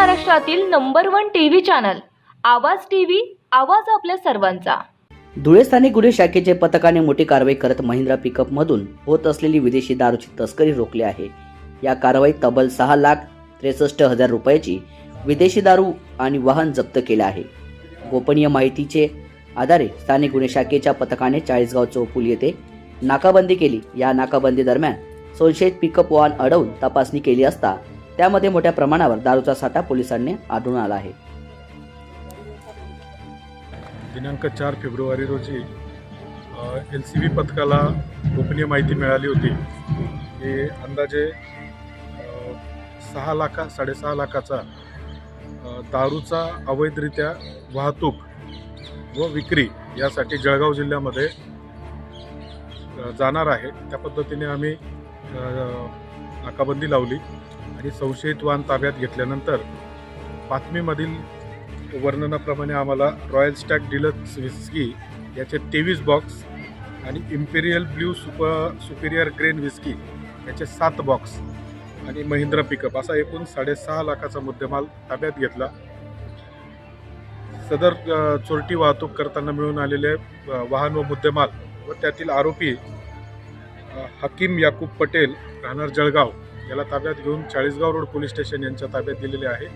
महाराष्ट्रातील number one TV channel Awaaz TV Awaaz आपल्या सर्वांचा. धुळे स्थानिक गुन्हे शाखेचे पथकाने मोठी कारवाई करत महिंद्रा पिकअपमधून होत असलेली विदेशी दारूची तस्करी रोखली आहे. या कारवाईत तब्बल सहा लाख त्रेसष्ट हजार रुपयाची विदेशी दारू आणि वाहन जप्त केले आहे. गोपनीय माहितीचे आधारे स्थानिक गुन्हे शाखेच्या पथकाने चाळीसगाव चौपूल येथे नाकाबंदी केली. या नाकाबंदी दरम्यान संशयित पिकअप वाहन अडवून तपासणी केली असता त्यामध्ये मोठ्या प्रमाणावर दारूचा साठा पोलिसांनी आढळून आला आहे. दिनांक चार फेब्रुवारी रोजी एल सी बी पथकाला गोपनीय माहिती मिळाली होती. की अंदाजे सहा लाखा साडेसहा लाखाचा दारूचा अवैधरित्या वाहतूक व विक्री यासाठी जळगाव जिल्ह्यामध्ये जाणार आहे. त्या पद्धतीने आम्ही नाकाबंदी लावली. आणि संशयित वाहन ताब्यात घेतल्यानंतर बातमीमधील वर्णनाप्रमाणे आम्हाला रॉयल स्टॅग डिलक्स विस्की याचे तेवीस बॉक्स आणि imperial blue super superior grain whisky याचे सात बॉक्स आणि महिंद्रा पिकअप असा एकूण साडेसहा लाखाचा मुद्देमाल ताब्यात घेतला. सदर चोरटी वाहतूक करताना मिळून आलेले वाहन व मुद्देमाल व त्यातील आरोपी हकीम याकूब पटेल राहणार जळगाव. याला ताब्यात घेऊन चाळीसगाव रोड पोलीस स्टेशन यांच्या ताब्यात दिलेले आहे.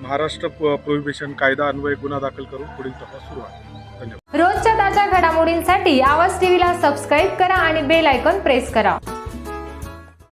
महाराष्ट्र प्रोहिबिशन कायदा अन्वय गुन्हा दाखल करून पुढील तपास सुरू आहे. धन्यवाद. रोजच्या ताज्या घडामोडींसाठी आवाज टीव्हीला सबस्क्राईब करा आणि बेल आयकॉन प्रेस करा.